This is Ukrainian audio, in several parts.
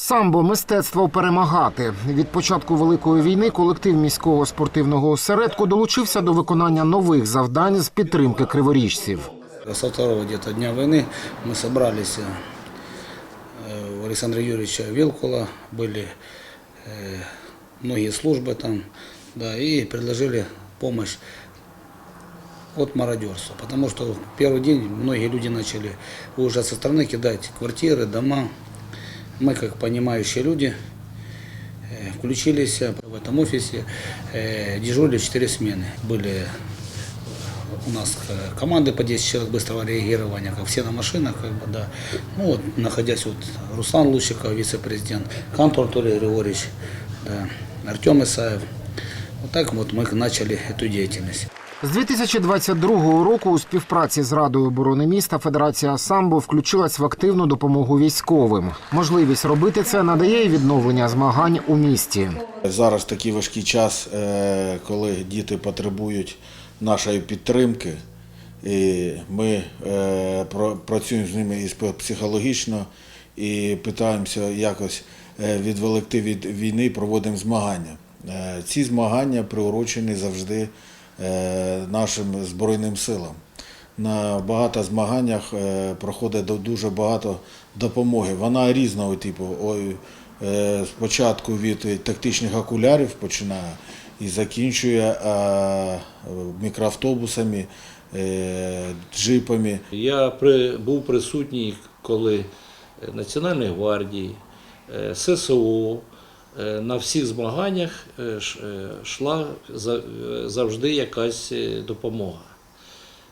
Самбо мистецтво перемагати. Від початку великої війни колектив міського спортивного осередку долучився до виконання нових завдань з підтримки криворіжців. Со второго где-то дня войны мы собрались э, у Александра Юрьевича Вилкула, были э, многие службы там, да, и предложили помощь от мародерства. Потому что в первый день многие люди начали уезжать со страны, кидать квартиры, дома. Мы, как понимающие люди, э, включились в этом офисе, э, дежурили четыре смены. Были у нас э, команды по 10 человек быстрого реагирования, как все на машинах, как бы, да. Ну вот, находясь вот Руслан Лущиков, вице-президент, Кантор Анатолий Григорьевич, да, Артем Исаев. Вот так вот мы начали эту деятельность. З 2022 року у співпраці з Радою оборони міста Федерація самбо включилась в активну допомогу військовим. Можливість робити це надає і відновлення змагань у місті. Зараз такий важкий час, е, коли діти потребують нашої підтримки. І ми е, працюємо з ними і психологічно, і питаємося якось е, відволікти від війни, проводимо змагання. Ці змагання приурочені завжди нашим Збройним силам. На багато змаганнях е, проходить дуже багато допомоги. Вона різного типу. Е, Спочатку від тактичних окулярів починає і закінчує е, мікроавтобусами, е, джипами. Я при, був присутній, коли е, Національної гвардії, е, ССО е, на всіх змаганнях е, ш- е, йшла за- е, завжди якась е, допомога.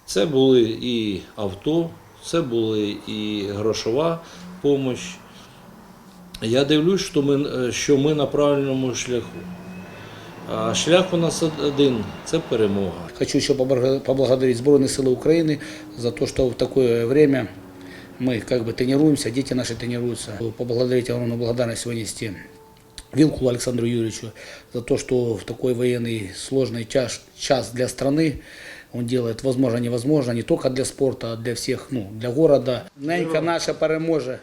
Це були і авто, це були і грошова допомога. Я дивлюсь, що ми, е, що ми на правильному шляху. А шлях у нас один це перемога. Хочу еще поблаго- поблагодарить Сбройные силы Украины за то, что в такое время мы как бы тренируемся, дети наши тренируются. Поблагодарить огромную благодарность вынести Вилкулу Александру Юрьевичу за то, что в такой военный сложный час, час для страны он делает возможно невозможно, не только для спорта, а для всех, ну, для города. Ненька наша переможе.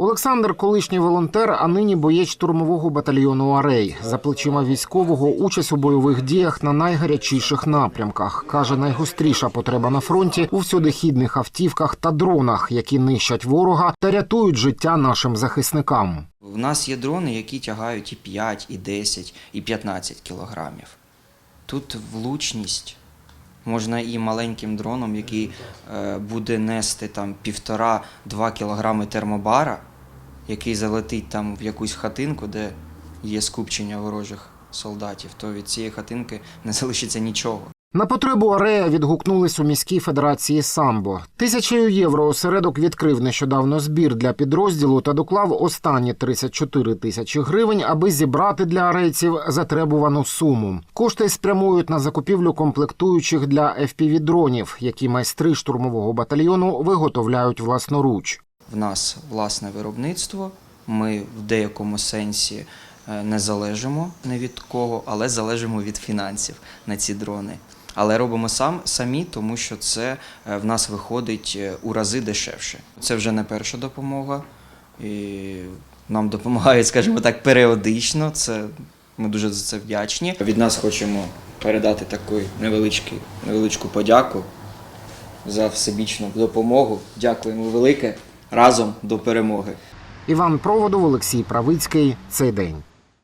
Олександр колишній волонтер, а нині боєць штурмового батальйону Арей. За плечима військового участь у бойових діях на найгарячіших напрямках. Каже, найгостріша потреба на фронті у всюдихідних автівках та дронах, які нищать ворога та рятують життя нашим захисникам. У нас є дрони, які тягають і 5, і 10, і 15 кілограмів. Тут влучність. Можна і маленьким дроном, який е, буде нести там півтора-два кілограми термобара, який залетить там в якусь хатинку, де є скупчення ворожих солдатів, то від цієї хатинки не залишиться нічого. На потребу Арея відгукнулись у міській федерації самбо. Тисячею євро осередок відкрив нещодавно збір для підрозділу та доклав останні 34 тисячі гривень, аби зібрати для арейців затребувану суму. Кошти спрямують на закупівлю комплектуючих для FPV-дронів, які майстри штурмового батальйону виготовляють власноруч. В нас власне виробництво. Ми в деякому сенсі е, не залежимо не від кого, але залежимо від фінансів на ці дрони. Але робимо сам самі, тому що це е, в нас виходить е, у рази дешевше. Це вже не перша допомога, і нам допомагають, скажімо так, періодично. Це ми дуже за це вдячні. Від нас хочемо передати таку невеличку, невеличку подяку за всебічну допомогу. Дякуємо велике. Разом до перемоги. Іван Проводов, Олексій Правицький. Цей день.